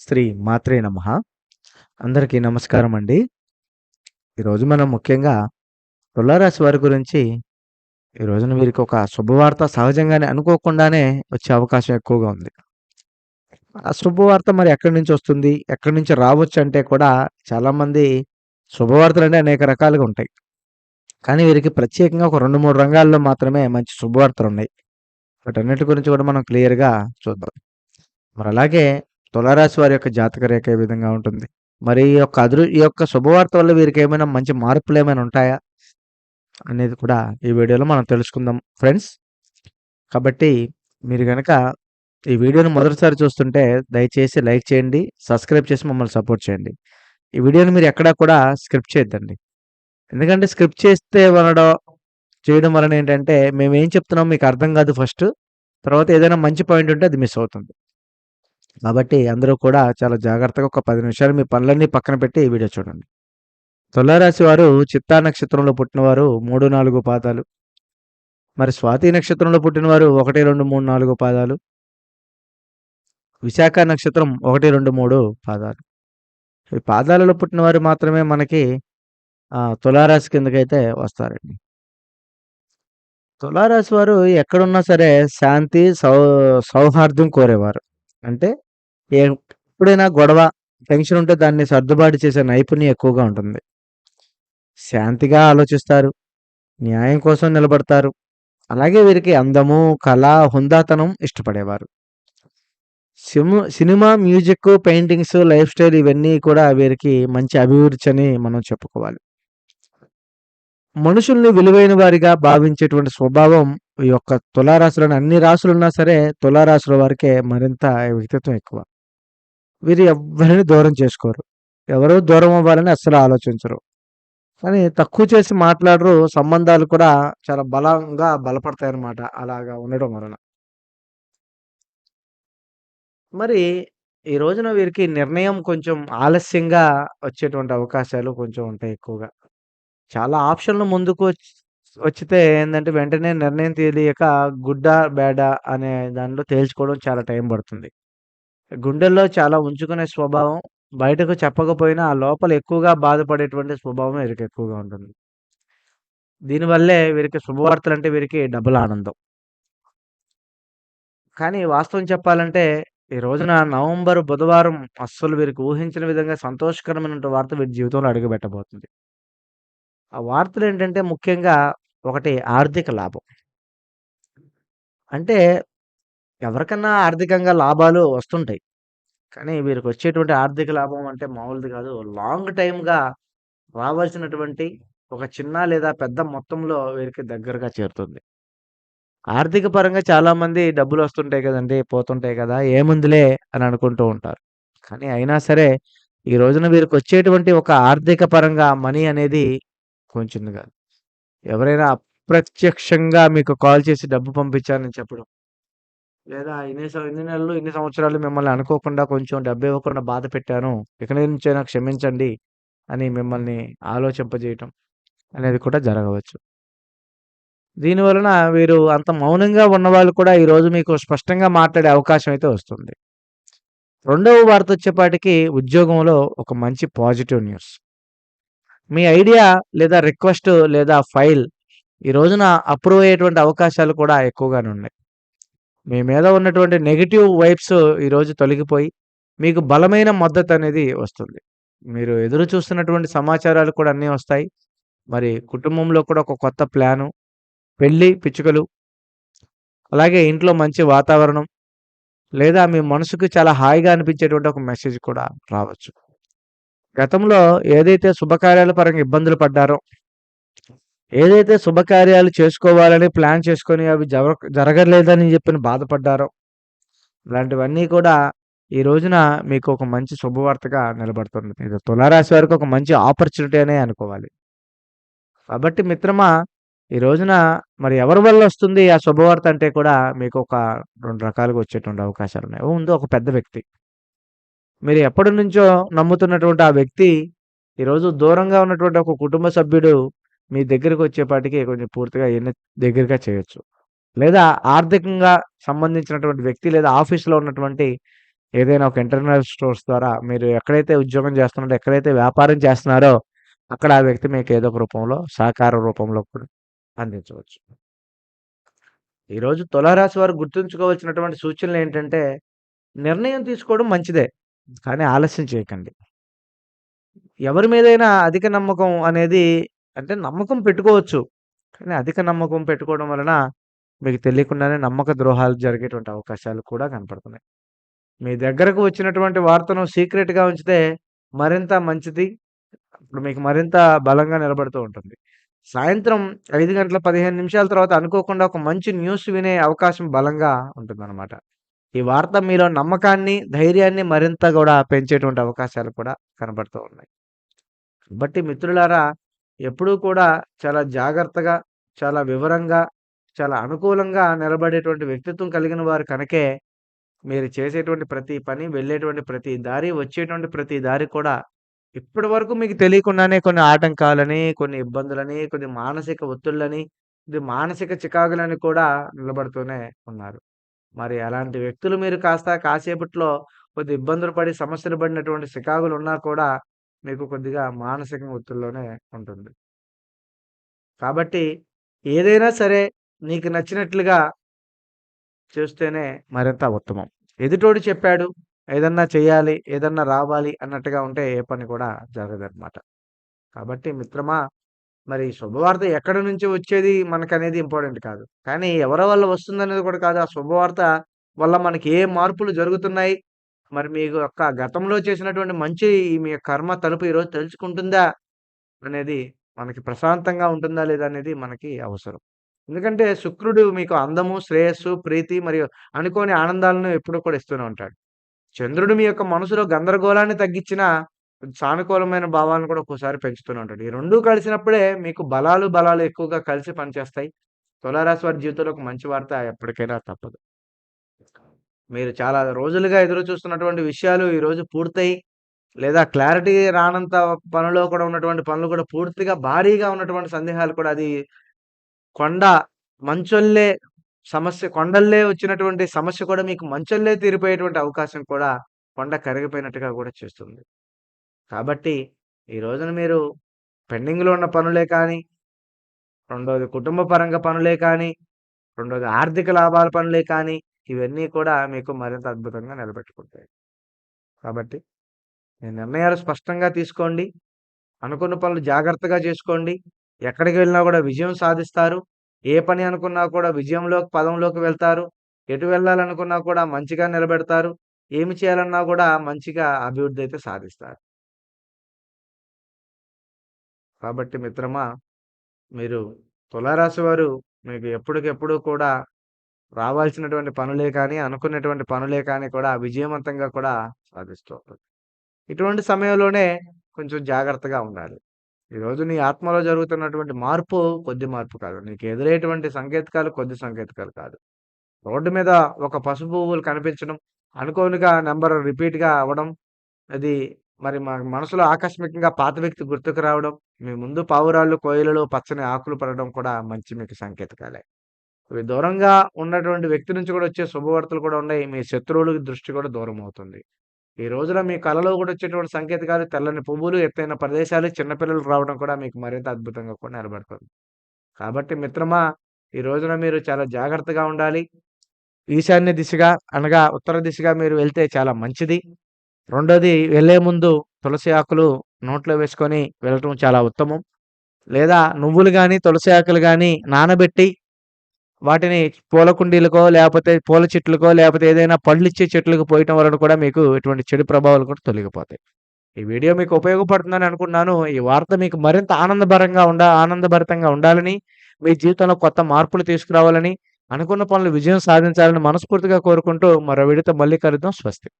శ్రీ మాత్రే నమః. అందరికీ నమస్కారం అండి. ఈరోజు మనం ముఖ్యంగా తులారాశి వారి గురించి ఈ రోజున వీరికి ఒక శుభవార్త సహజంగానే అనుకోకుండానే వచ్చే అవకాశం ఎక్కువగా ఉంది. ఆ శుభవార్త మరి ఎక్కడి నుంచి వస్తుంది? ఎక్కడి నుంచి రావచ్చు అంటే కూడా చాలామంది శుభవార్తలంటే అనేక రకాలుగా ఉంటాయి. కానీ వీరికి ప్రత్యేకంగా ఒక 2, 3 రంగాల్లో మాత్రమే మంచి శుభవార్తలు ఉన్నాయి వాటన్నిటి గురించి కూడా మనం క్లియర్‌గా చూద్దాం. మరి అలాగే తులారాశి వారి యొక్క జాతక రేఖ ఏ విధంగా ఉంటుంది? మరి ఈ యొక్క అదృ ఈ యొక్క శుభవార్త వల్ల వీరికేమైనా మంచి మార్పులు ఏమైనా ఉంటాయా? అనేది కూడా ఈ వీడియోలో మనం తెలుసుకుందాం ఫ్రెండ్స్. కాబట్టి మీరు కనుక ఈ వీడియోని మొదటిసారి చూస్తుంటే దయచేసి లైక్ చేయండి. సబ్స్క్రైబ్ చేసి మమ్మల్ని సపోర్ట్ చేయండి. ఈ వీడియోని మీరు ఎక్కడా కూడా స్క్రిప్ట్ చేయొద్దండి. ఎందుకంటే స్క్రిప్ట్ చేస్తే వనడం చేయడం వలన ఏంటంటే మేము ఏం చెప్తున్నాం మీకు అర్థం కాదు ఫస్ట్. తర్వాత ఏదైనా మంచి పాయింట్ ఉంటే అది మిస్ అవుతుంది. కాబట్టి అందరూ కూడా చాలా జాగ్రత్తగా ఒక పది నిమిషాలు మీ పనులన్నీ పక్కన పెట్టి ఈ వీడియో చూడండి. తులారాశి వారు చిత్తా నక్షత్రంలో పుట్టినవారు 3, 4 పాదాలు. మరి స్వాతి నక్షత్రంలో పుట్టినవారు 1, 2, 3, 4 పాదాలు. విశాఖ నక్షత్రం 1, 2, 3 పాదాలు. ఈ పాదాలలో పుట్టినవారు మాత్రమే మనకి తులారాశి కిందకైతే వస్తారండి. తులారాశి వారు ఎక్కడున్నా సరే శాంతి, సౌ సౌహార్దం కోరేవారు. అంటే ఎప్పుడైనా గొడవ, టెన్షన్ ఉంటే దాన్ని సర్దుబాటు చేసే నైపుణ్యం ఎక్కువగా ఉంటుంది. శాంతిగా ఆలోచిస్తారు. న్యాయం కోసం నిలబడతారు. అలాగే వీరికి అందము, కళ, హుందాతనం ఇష్టపడేవారు. సిము cinema, music, paintings, life style ఇవన్నీ కూడా వీరికి మంచి అభిరుచి అని మనం చెప్పుకోవాలి. మనుషుల్ని విలువైన వారిగా భావించేటువంటి స్వభావం ఈ యొక్క తులారాశులను అన్ని రాశులున్నా సరే తులారాశుల వారికే మరింత వ్యక్తిత్వం ఎక్కువ. వీరు ఎవ్వరిని దూరం చేసుకోరు. ఎవరు దూరం అవ్వాలని అస్సలు ఆలోచించరు. కానీ తక్కువ చేసి మాట్లాడరు. సంబంధాలు కూడా చాలా బలంగా బలపడతాయన్నమాట. అలాగా ఉండడం వలన. మరి ఈ రోజున వీరికి నిర్ణయం కొంచెం ఆలస్యంగా వచ్చేటువంటి అవకాశాలు కొంచెం ఉంటాయి ఎక్కువగా. చాలా ఆప్షన్‌లు ముందుకు వచ్చితే ఏందంటే వెంటనే నిర్ణయం తెలియక గుడ్డా, బ్యాడా అనే దానిలో తేల్చుకోవడం చాలా టైం పడుతుంది. గుండెల్లో చాలా ఉంచుకునే స్వభావం బయటకు చెప్పకపోయినా లోపల ఎక్కువగా బాధపడేటువంటి స్వభావం వీరికి ఎక్కువగా ఉంటుంది. దీనివల్లే వీరికి శుభవార్తలంటే వీరికి డబుల్ ఆనందం. కానీ వాస్తవం చెప్పాలంటే ఈ రోజున నవంబర్ బుధవారం అస్సలు వీరికి ఊహించని విధంగా సంతోషకరమైనటువంటి వార్త వీరి జీవితంలో అడుగుపెట్టబోతుంది. ఆ వార్తలేంటంటే ముఖ్యంగా ఒకటి ఆర్థిక లాభం. అంటే ఎవరికన్నా ఆర్థికంగా లాభాలు వస్తుంటాయి. కానీ వీరికొచ్చేటువంటి ఆర్థిక లాభం అంటే మామూలుది కాదు. లాంగ్ టైమ్‌గా రావాల్సినటువంటి ఒక చిన్న లేదా పెద్ద మొత్తంలో వీరికి దగ్గరగా చేరుతుంది. ఆర్థిక పరంగా చాలామంది డబ్బులొస్తుంటాయి కదండీ! పోతుంటాయి కదా! ఏముందిలే అని అనుకుంటూ ఉంటారు. కానీ అయినా సరే ఈ రోజున వీరికి వచ్చేటువంటి ఒక ఆర్థిక పరంగా మనీ అనేది కొంచెంది కాదు. ఎవరైనా అప్రత్యక్షంగా మీకు కాల్ చేసి డబ్బు పంపించారని చెప్పడం. లేదా ఇన్ని ఇన్ని నెలలు, ఇన్ని సంవత్సరాలు మిమ్మల్ని అనుకోకుండా కొంచెం డబ్బివ్వకుండా బాధ పెట్టాను. ఇక నుంచైనా క్షమించండి అని మిమ్మల్ని ఆలోచింపజేయటం అనేది కూడా జరగవచ్చు. దీని వలన వీరు అంత మౌనంగా ఉన్నవాళ్ళు కూడా ఈరోజు మీకు స్పష్టంగా మాట్లాడే అవకాశం అయితే వస్తుంది. రెండవ వార్త వచ్చేపాటికి ఉద్యోగంలో ఒక మంచి పాజిటివ్ న్యూస్. మీ ఐడియా లేదా రిక్వెస్ట్ లేదా ఫైల్ ఈ రోజున అప్రూవ్ అయ్యేటువంటి అవకాశాలు కూడా ఎక్కువగానే ఉన్నాయి. మీ మీద ఉన్నటువంటి నెగిటివ్ వైబ్స్ ఈరోజు తొలగిపోయి మీకు బలమైన మద్దతు అనేది వస్తుంది. మీరు ఎదురు చూస్తున్నటువంటి సమాచారాలు కూడా అన్నీ వస్తాయి. మరి కుటుంబంలో కూడా ఒక కొత్త ప్లాను, పెళ్ళి, పిచ్చుకలు అలాగే ఇంట్లో మంచి వాతావరణం లేదా మీ మనసుకు చాలా హాయిగా అనిపించేటువంటి ఒక మెసేజ్ కూడా రావచ్చు. గతంలో ఏదైతే శుభకార్యాల పరంగా ఇబ్బందులు పడ్డారో ఏదైతే శుభకార్యాలు చేసుకోవాలని ప్లాన్ చేసుకొని అవి జవ జరగలేదని చెప్పిన బాధపడ్డారో ఇలాంటివన్నీ కూడా ఈ రోజున మీకు ఒక మంచి శుభవార్తగా నిలబడుతుంది. ఇది తులారాశి వారికి ఒక మంచి ఆపర్చునిటీ అనే అనుకోవాలి. కాబట్టి మిత్రమా ఈ రోజున మరి ఎవరి వల్ల వస్తుంది ఆ శుభవార్త అంటే కూడా మీకు ఒక రెండు రకాలుగా వచ్చేటువంటి అవకాశాలున్నాయి. ముందు ఒక పెద్ద వ్యక్తి. మీరు ఎప్పటి నుంచో నమ్ముతున్నటువంటి ఆ వ్యక్తి ఈరోజు దూరంగా ఉన్నటువంటి ఒక కుటుంబ సభ్యుడు మీ దగ్గరికి వచ్చేపాటికి కొంచెం పూర్తిగా ఎన్ని దగ్గరగా చేయొచ్చు. లేదా ఆర్థికంగా సంబంధించినటువంటి వ్యక్తి లేదా ఆఫీస్‌లో ఉన్నటువంటి ఏదైనా ఒక ఇంటర్నల్ స్టోర్స్ ద్వారా మీరు ఎక్కడైతే ఉద్యోగం చేస్తున్నారో, ఎక్కడైతే వ్యాపారం చేస్తున్నారో, అక్కడ ఆ వ్యక్తి మీకు ఏదో ఒక రూపంలో సహకార రూపంలో కూడా అందించవచ్చు. ఈరోజు తులారాశి వారు గుర్తుంచుకోవాల్సినటువంటి సూచనలేంటంటే, నిర్ణయం తీసుకోవడం మంచిదే. కానీ ఆలస్యం చేయకండి. ఎవరి మీదైనా అధిక నమ్మకం అనేది అంటే నమ్మకం పెట్టుకోవచ్చు. కానీ అధిక నమ్మకం పెట్టుకోవడం వలన మీకు తెలియకుండానే నమ్మక ద్రోహాలు జరిగేటువంటి అవకాశాలు కూడా కనపడుతున్నాయి. మీ దగ్గరకు వచ్చినటువంటి వార్తను సీక్రెట్‌గా ఉంచితే మరింత మంచిది. ఇప్పుడు మీకు మరింత బలంగా నిలబడుతూ ఉంటుంది. సాయంత్రం ఐదు గంటల 15 నిమిషాల తర్వాత అనుకోకుండా ఒక మంచి న్యూస్ వినే అవకాశం బలంగా ఉంటుందన్నమాట. ఈ వార్త మీలో నమ్మకాన్ని, ధైర్యాన్ని మరింత కూడా పెంచేటువంటి అవకాశాలు కూడా కనబడుతూ ఉన్నాయి. కాబట్టి మిత్రులారా ఎప్పుడూ కూడా చాలా జాగ్రత్తగా, చాలా వివరంగా, చాలా అనుకూలంగా నిలబడేటువంటి వ్యక్తిత్వం కలిగిన వారు కనుకే మీరు చేసేటువంటి ప్రతి పని, వెళ్ళేటువంటి ప్రతి దారి, వచ్చేటువంటి ప్రతి దారి కూడా ఇప్పటి వరకు మీకు తెలియకుండానే కొన్ని ఆటంకాలని, కొన్ని ఇబ్బందులని, కొన్ని మానసిక ఒత్తిళ్ళని, ఇది మానసిక చికాకులని కూడా నిలబడుతూనే ఉన్నారు. మరి అలాంటి వ్యక్తులు మీరు కాస్త కాసేపట్లో కొద్ది ఇబ్బందులు పడి, సమస్యలు పడినటువంటి చికాకులున్నా కూడా మీకు కొద్దిగా మానసిక ఒత్తిడిలోనే ఉంటుంది. కాబట్టి ఏదైనా సరే నీకు నచ్చినట్లుగా చేస్తేనే మరింత ఉత్తమం. ఎదుటోడు చెప్పాడు, ఏదన్నా చేయాలి, ఏదన్నా రావాలి అన్నట్టుగా ఉంటే ఏ పని కూడా జరగదనమాట. కాబట్టి మిత్రమా మరి శుభవార్త ఎక్కడి నుంచి వచ్చేది మనకనేది ఇంపార్టెంట్ కాదు. కానీ ఎవరి వల్ల వస్తుందనేది కూడా కాదు. ఆ శుభవార్త వల్ల మనకి ఏ మార్పులు జరుగుతున్నాయి, మరి మీకు యొక్క గతంలో చేసినటువంటి మంచి మీ కర్మ తలుపు ఈరోజు తెలుసుకుంటుందా అనేది మనకి ప్రశాంతంగా ఉంటుందా లేదా అనేది మనకి అవసరం. ఎందుకంటే శుక్రుడు మీకు అందము, శ్రేయస్సు, ప్రీతి మరియు అనుకోని ఆనందాలను ఎప్పుడూ కూడా ఇస్తూనే ఉంటాడు. చంద్రుడు మీ యొక్క మనసులో గందరగోళాన్ని తగ్గించినా, సానుకూలమైన భావాలను కూడా ఒక్కోసారి పెంచుతూనే ఉంటాడు. ఈ రెండూ కలిసినప్పుడే మీకు బలాలు, బలాలు ఎక్కువగా కలిసి పనిచేస్తాయి. తులారాశి వారి జీవితంలో ఒక మంచి వార్త ఎప్పటికైనా తప్పదు. మీరు చాలా రోజులుగా ఎదురు చూస్తున్నటువంటి విషయాలు ఈరోజు పూర్తయి, లేదా క్లారిటీ రానంత పనిలో కూడా ఉన్నటువంటి పనులు కూడా పూర్తిగా భారీగా ఉన్నటువంటి సందేహాలు కూడా అది కొండ మంచొల్లే సమస్య కొండల్లే వచ్చినటువంటి సమస్య కూడా మీకు మంచొల్లే తీరిపోయేటువంటి అవకాశం కూడా కొండ కరిగిపోయినట్టుగా కూడా చేస్తుంది. కాబట్టి ఈ రోజున మీరు పెండింగ్‌లో ఉన్న పనులే కానీ, రెండోది కుటుంబ పరంగా పనులే కానీ, రెండోది ఆర్థిక లాభాల పనులే కానీ, ఇవన్నీ కూడా మీకు మరింత అద్భుతంగా నిలబెట్టుకుంటాయి. కాబట్టి మీ నిర్ణయాలు స్పష్టంగా తీసుకోండి. అనుకున్న పనులు జాగ్రత్తగా చేసుకోండి. ఎక్కడికి వెళ్ళినా కూడా విజయం సాధిస్తారు. ఏ పని అనుకున్నా కూడా విజయంలోకి పదంలోకి వెళ్తారు. ఎటు వెళ్ళాలనుకున్నా కూడా మంచిగా నిలబెడతారు. ఏమి చేయాలన్నా కూడా మంచిగా అభివృద్ధి అయితే సాధిస్తారు. కాబట్టి మిత్రమా, మీరు తులారాశి వారు మీకు ఎప్పటికెప్పుడు కూడా రావాల్సినటువంటి పనులే కానీ, అనుకున్నటువంటి పనులే కానీ కూడా విజయవంతంగా కూడా సాధిస్తూ ఉంటుంది ఇటువంటి సమయంలోనే కొంచెం జాగ్రత్తగా ఉండాలి. ఈరోజు నీ ఆత్మలో జరుగుతున్నటువంటి మార్పు కొద్ది మార్పు కాదు. నీకు ఎదురయ్యేటువంటి సంకేతకాలు కొద్ది సంకేతకాలు కాదు. రోడ్డు మీద ఒక పసుపు పువ్వులు కనిపించడం, అనుకోనిగా నెంబర్ రిపీట్‌గా అవ్వడం, అది మరి మన మనసులో ఆకస్మికంగా పాత వ్యక్తి గుర్తుకు రావడం, మీ ముందు పావురాళ్ళు, కోయిలలో పచ్చని ఆకులు పడడం కూడా మంచి మీకు సంకేతకాలే. ఇవి దూరంగా ఉన్నటువంటి వ్యక్తి నుంచి కూడా వచ్చే శుభవార్తలు కూడా ఉన్నాయి. మీ శత్రువులకి దృష్టి కూడా దూరం అవుతుంది. ఈ రోజున మీ కలలో కూడా వచ్చేటువంటి సంకేతకాలు తెల్లని పువ్వులు, ఎత్తైన ప్రదేశాలు, చిన్నపిల్లలు రావడం కూడా మీకు మరింత అద్భుతంగా కూడా నిలబడుతుంది. కాబట్టి మిత్రమా, ఈ రోజున మీరు చాలా జాగ్రత్తగా ఉండాలి. ఈశాన్య దిశగా అనగా ఉత్తర దిశగా మీరు వెళ్తే చాలా మంచిది. రెండోది వెళ్ళే ముందు తులసి ఆకులు నోట్లో వేసుకొని వెళ్ళటం చాలా ఉత్తమం. లేదా నువ్వులు కానీ తులసి ఆకులు కానీ నానబెట్టి వాటిని పూల కుండీలకో, లేకపోతే పూల చెట్లకో, లేకపోతే ఏదైనా పళ్ళు ఇచ్చే చెట్లకు పోయటం వలన కూడా మీకు ఇటువంటి చెడు ప్రభావాలు కూడా తొలగిపోతాయి. ఈ వీడియో మీకు ఉపయోగపడుతుందని అనుకున్నాను ఈ వార్త మీకు మరింత ఆనందభరంగా ఉండ ఆనందభరితంగా ఉండాలని, మీ జీవితంలో కొత్త మార్పులు తీసుకురావాలని, అనుకున్న పనులు విజయం సాధించాలని మనస్ఫూర్తిగా కోరుకుంటూ మరో వీడితో మళ్ళీ కలుద్దాం. స్వస్తి.